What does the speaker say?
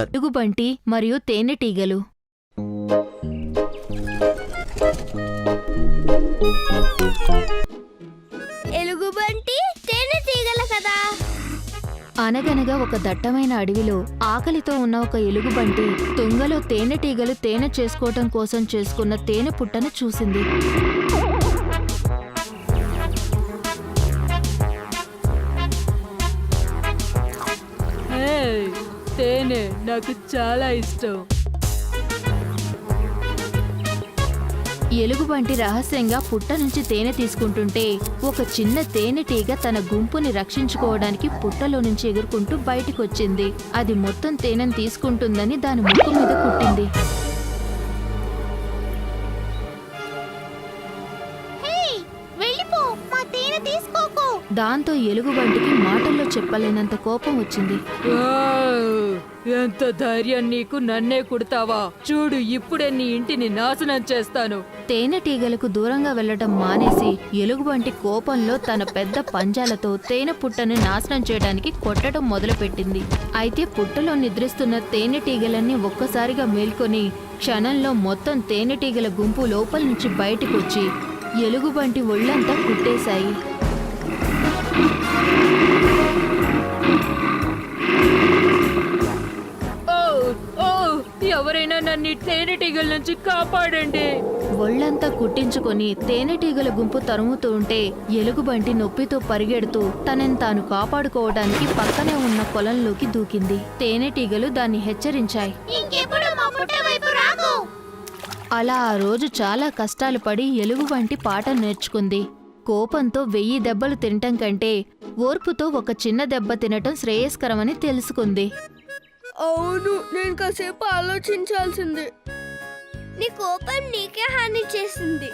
ఎలుగుబంటి మరియు తేనెటీగలు ఎలుగుబంటి తేనె తీగల కదా. అనగనగా ఒక దట్టమైన అడవిలో ఆకలితో ఉన్న ఒక ఎలుగుబంటి తుంగలో తేనెటీగలు తేనె చేసుకోవటం కోసం చేసుకున్న తేనె పుట్టను చూసింది. తేనె నాకు చాలా ఇష్టం. ఎలుగుబంటి రహస్యంగా పుట్ట నుంచి తేనె తీసుకుంటుంటే ఒక చిన్న తేనెటీగ తన గుంపుని రక్షించుకోవడానికి పుట్టలో నుంచి ఎగురుకుంటూ బయటికొచ్చింది. అది మొత్తం తేనెను తీసుకుంటుందని దాని ముక్కు మీద కుట్టింది. హే! వెళ్ళిపో మా తేనె తీసుకోకు దాంతో ఎలుగుబంటికి మాటల్లో చెప్పలేనంత కోపం వచ్చింది. ఎంత ధైర్యం నీకు నన్నే కుడతావా? చూడు ఇప్పుడే నీ ఇంటిని నాశనం చేస్తాను. తేనెటీగలకు దూరంగా వెళ్ళటం మానేసి ఎలుగుబంటి కోపంలో తన పెద్ద పంజాలతో తేనె పుట్టని నాశనం చేయడానికి కొట్టడం మొదలుపెట్టింది. అయితే పుట్టలో నిద్రిస్తున్న తేనెటీగలన్నీ ఒక్కసారిగా మేల్కొని క్షణంలో మొత్తం తేనెటీగల గుంపు లోపల నుంచి బయటికొచ్చి ఎలుగుబంటి ఒళ్ళంతా కుట్టేశాయి. ఎవరైనా నన్ను తేనెటీగల నుంచి కాపాడండి. ఒళ్ళంతా కుట్టించుకొని తేనెటీగల గుంపు తరుముతూ ఉంటే ఎలుగుబంటి నొప్పితో పరిగెడుతూ తనని తాను కాపాడుకోవడానికి పక్కనే ఉన్న పొలంలోకి దూకింది. తేనెటీగలు దాన్ని హెచ్చరించాయి. ఇంకెప్పుడు మా పుట్ట వైపు రాకు. అలా ఆ రోజు చాలా కష్టాలు పడి ఎలుగుబంటి పాట నేర్చుకుంది. కోపంతో వెయ్యి దెబ్బలు తినటం కంటే ఓర్పుతో ఒక చిన్న దెబ్బ తినటం శ్రేయస్కరమని తెలుసుకుంది. అవును నేను కాసేపు ఆలోచించాల్సింది. నీ కోపం నీకే హాని చేసింది.